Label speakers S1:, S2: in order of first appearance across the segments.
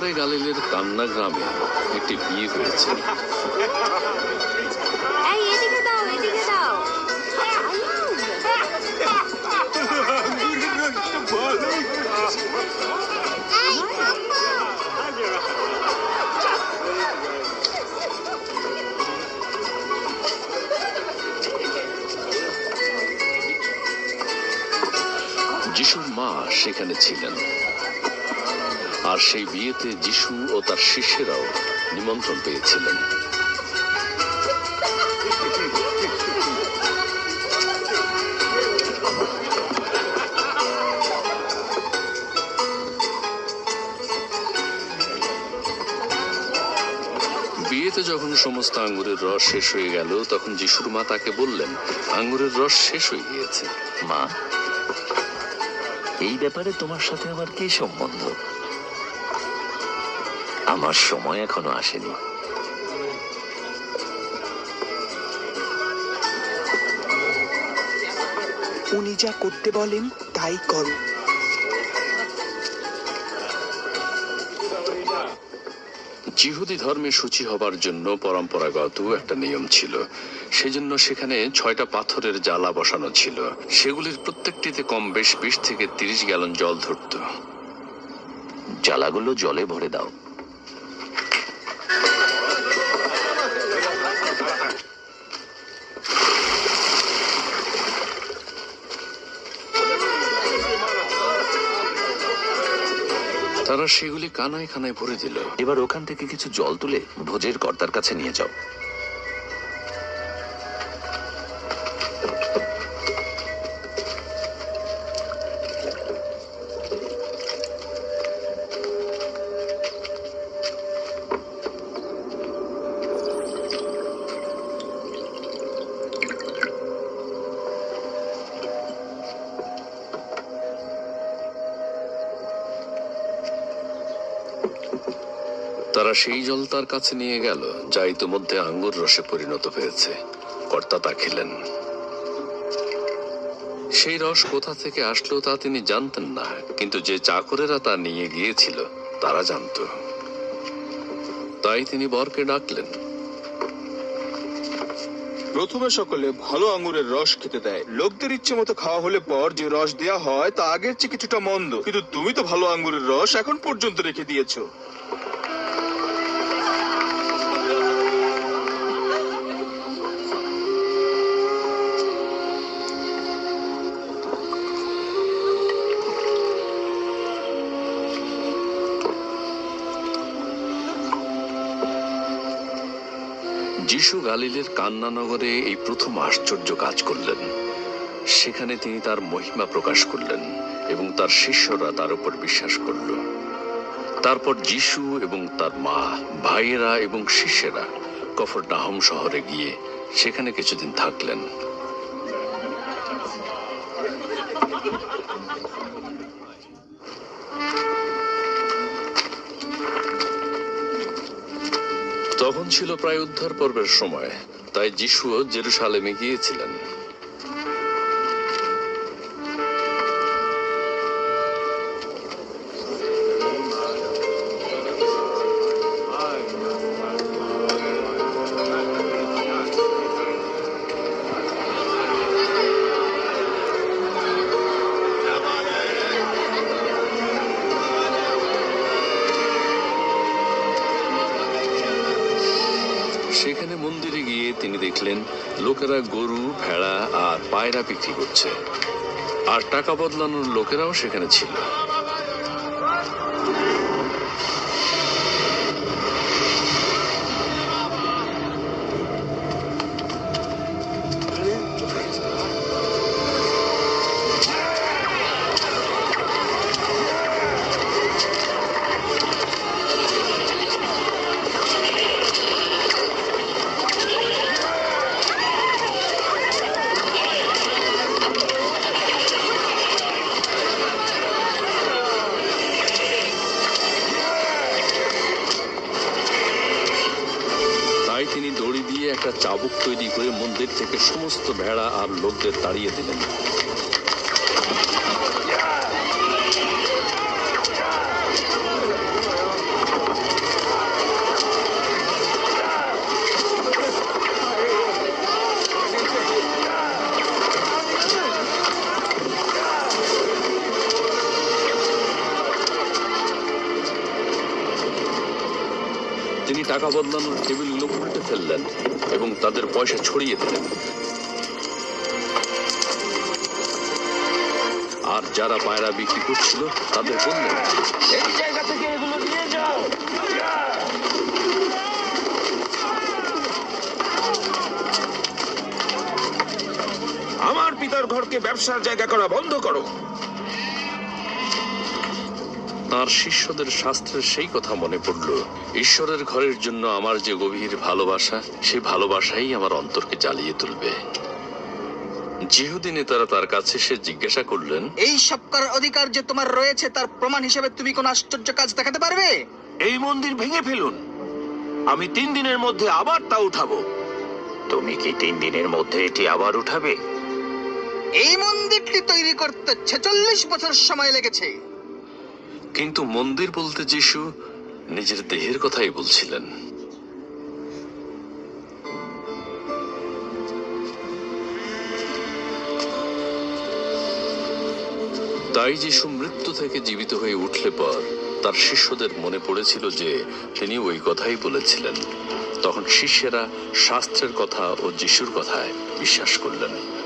S1: পরে গালিলের কান্না গ্রামে একটি বিয়ে হয়েছে। যিশুর মা সেখানে ছিলেন। আর সেই বিয়েতে যিশু ও তার শিষ্যেরাও নিমন্ত্রণ পেয়েছিলেন। বিয়েতে যখন সমস্ত আঙ্গুরের রস শেষ হয়ে গেল, তখন যিশুর মা তাকে বললেন আঙ্গুরের রস শেষ হয়ে গিয়েছে।
S2: মা, এই ব্যাপারে তোমার সাথে আমার কি সম্বন্ধ? আমার সময় এখনও আসেনি।
S3: উনি যা করতে বলেন তাই করো।
S1: জিহুদি ধর্মে সূচি হবার জন্য পরম্পরাগত একটা নিয়ম ছিল। সেজন্য সেখানে ছয়টা পাথরের জ্বালা বসানো ছিল। সেগুলির প্রত্যেকটিতে কম বেশ বিশ থেকে তিরিশ গ্যালন জল ধরত।
S2: জ্বালাগুলো জলে ভরে দাও।
S1: তারা সেগুলি কানায় কানায় ভরে দিল।
S2: এবার ওখান থেকে কিছু জল তুলে ভোজের কর্তার কাছে নিয়ে যাও।
S1: তারা সেই জল তার কাছে নিয়ে গেল, যা ইতিমধ্যে আঙ্গুর রসে পরিণত হয়েছে। কর্তা তা খেলেন। সেই রস কোথা থেকে আসলো তা তিনি জানতেন না, কিন্তু যে চাকরেরা তা নিয়ে গিয়েছিল, তারা জানত। তাই তিনি বরকে ডাকলেন।
S4: প্রথমে সকলে ভালো আঙ্গুরের রস খেতে দেয়। লোকদের ইচ্ছে মতো খাওয়া হলে পর যে রস দেয়া হয়, তা আগের চেয়ে কিছুটা মন্দ। কিন্তু তুমি তো ভালো আঙ্গুরের রস এখন পর্যন্ত রেখে দিয়েছ।
S1: যিশু গালিলের কান্নানগরে এই প্রথম আশ্চর্য কাজ করলেন। সেখানে তিনি তার মহিমা প্রকাশ করলেন এবং তার শিষ্যরা তার উপর বিশ্বাস করল। তারপর যিশু এবং তার মা, ভাইয়েরা এবং শিষ্যেরা কফর ডাহম শহরে গিয়ে সেখানে কিছুদিন থাকলেন। তখন ছিল প্রায় উদ্ধার পর্বের সময় তাই যিশুও জেরুসালেমে গিয়েছিলেন। মন্দিরে গিয়ে তিনি দেখলেন, লোকেরা গরু, ভেড়া আর পায়রা বিক্রি করছে। আর টাকা বদলানোর লোকেরাও সেখানে ছিল। চাবুক তৈরি করে মন্দির থেকে সমস্ত ভেড়া আর লোকদের তাড়িয়ে দিলেন। টাকা বদলানোর টেবিলগুলো উল্টে ফেললেন এবং তাদের পয়সা ছড়িয়ে দিলেন। আর যারা পায়রা বিক্রি করছিল তাদের বললেন
S5: এই জায়গা থেকে এগুলো নিয়ে যাও। আমার পিতার ঘরকে ব্যবসার জায়গা করা বন্ধ করো।
S1: তার শিষ্যদের শাস্ত্রের সেই কথা মনে পড়ল। ঈশ্বরের ঘরের জন্য আমার যে গভীর ভালোবাসা সেই ভালোবাসাই আমার অন্তরকে জ্বালিয়ে তুলবে। জিহুদিনে তারা তার কাছে সে জিজ্ঞাসা করলেন
S4: এই সব করার অধিকার যে তোমার রয়েছে তার প্রমাণ হিসেবে তুমি কোন আশ্চর্য কাজ দেখাতে পারবে?
S5: এই মন্দির ভেঙে ফেলুন। আমি তিন দিনের মধ্যে আবার তা উঠাবো। তুমি কি তিন দিনের মধ্যে এটি আবার উঠাবে?
S4: এই মন্দিরটি তৈরি করতে ছেচল্লিশ বছর সময় লেগেছে।
S1: কিন্তু মন্দির বলতে যিশু নিজের দেহের কথাই বলছিলেন। তাই যিশু মৃত্যু থেকে জীবিত হয়ে উঠলে পর তার শিষ্যদের মনে পড়েছিল যে তিনি ওই কথাই বলেছিলেন। তখন শিষ্যেরা শাস্ত্রের কথা ও যিশুর কথায় বিশ্বাস করলেন।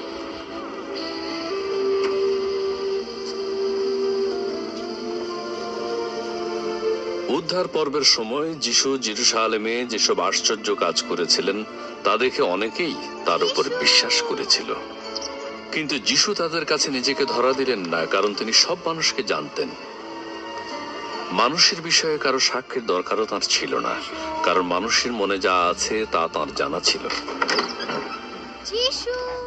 S1: উদ্ধার পর্বের সময় যিশু জেরুসালেমে যেসব আশ্চর্য কাজ করেছিলেন, তা দেখে অনেকেই তার উপর বিশ্বাস করেছিল। কিন্তু যিশু তাদের কাছে নিজেকে ধরা দিলেন না, কারণ তিনি সব মানুষকে জানতেন। মানুষের বিষয়ে কারও সাক্ষীর দরকারও তার ছিল না, কারণ মানুষের মনে যা আছে তা তার জানা ছিল।
S6: যিশু!